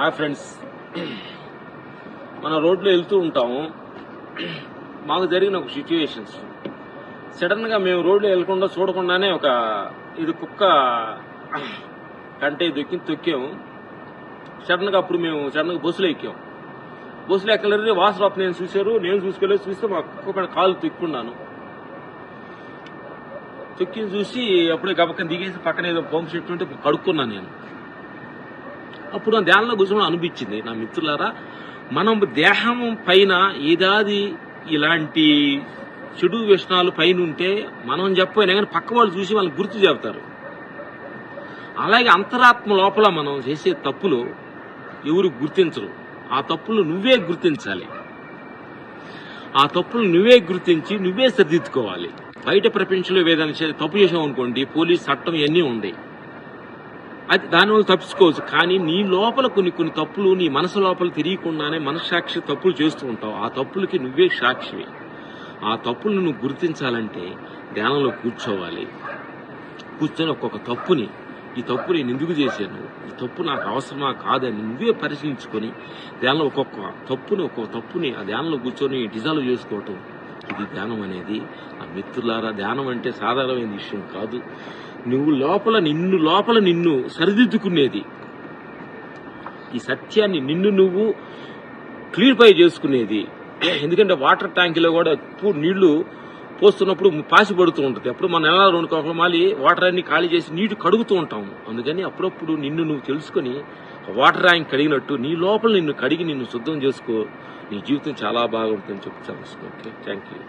Hi friends. మన రోడ్లో వెళ్తూ ఉంటాము. మాకు జరిగిన ఒక సిచ్యువేషన్స్ సడన్గా మేము రోడ్లో వెళ్ళకుండా చూడకుండానే ఒక ఇది కుక్క కంటే దొక్కి తొక్కాము. సడన్గా అప్పుడు మేము సడన్గా బస్సులో ఎక్కాం బస్సులో ఎక్కలేదు వాసరాప్ నేను చూశారు నేను చూసుకోలేదు చూస్తే మా కుక్క పైన కాలు తొక్కున్నాను తొక్కి చూసి అప్పుడే గబక్కన దిగేసి పక్కన ఏదో పంప్ సెట్ ఉంటే కడుక్కున్నాను నేను. అప్పుడు ఆ ధ్యానంలో కూర్చోవడం అనిపించింది. నా మిత్రులారా మనం దేహం పైన ఏదాది ఇలాంటి చెడు వ్యసనాలు పైన ఉంటే మనం చెప్పపోయినా కానీ పక్క వాళ్ళు చూసి వాళ్ళని గుర్తు చెబుతారు అలాగే అంతరాత్మ లోపల మనం చేసే తప్పులు ఎవరు గుర్తించరు. ఆ తప్పులు నువ్వే గుర్తించాలి. ఆ తప్పులు నువ్వే గుర్తించి నువ్వే సరిదిద్దుకోవాలి. బయట ప్రపంచంలో ఏదైనా తప్పు చేసావు అనుకోండి పోలీస్ చట్టం ఇవన్నీ ఉన్నాయి అది దానివల్ల తప్పించుకోవచ్చు. కానీ నీ లోపల కొన్ని కొన్ని తప్పులు నీ మనసు లోపల తెలియకుండానే మనస్సాక్షి తప్పులు చేస్తూ ఉంటావు. ఆ తప్పులకి నువ్వే సాక్షివి. ఆ తప్పులను నువ్వు గుర్తించాలంటే ధ్యానంలో కూర్చోవాలి. కూర్చొని ఒక్కొక్క తప్పుని ఈ తప్పు నేను ఎందుకు చేశాను? ఈ తప్పు నాకు అవసరమా? కాదని నువ్వే పరిశీలించుకొని ధ్యానంలో ఒక్కొక్క తప్పుని ఒక్కొక్క తప్పుని ఆ ధ్యానంలో కూర్చొని డిజాల్వ్ చేసుకోవటం ఇది ధ్యానం అనేది. ఆ మిత్రులారా ధ్యానం అంటే సాధారణమైన విషయం కాదు. నువ్వు లోపల నిన్ను లోపల నిన్ను సరిదిద్దుకునేది. ఈ సత్యాన్ని నిన్ను నువ్వు క్లియర్ఫై చేసుకునేది. ఎందుకంటే వాటర్ ట్యాంక్లో కూడా ఎప్పుడు నీళ్ళు పోస్తున్నప్పుడు పాసి పడుతూ ఉంటుంది. అప్పుడు మన నెల రెండు మాలి వాటర్ అన్ని ఖాళీ చేసి నీటి కడుగుతూ ఉంటాము అందుకని అప్పుడప్పుడు నిన్ను నువ్వు తెలుసుకొని వాటర్ ట్యాంక్ కడిగినట్టు నీ లోపల నిన్ను కడిగి నిన్ను శుద్ధం చేసుకో. నీ జీవితం చాలా బాగుంటుందని చెప్తాను ఓకే? Thank you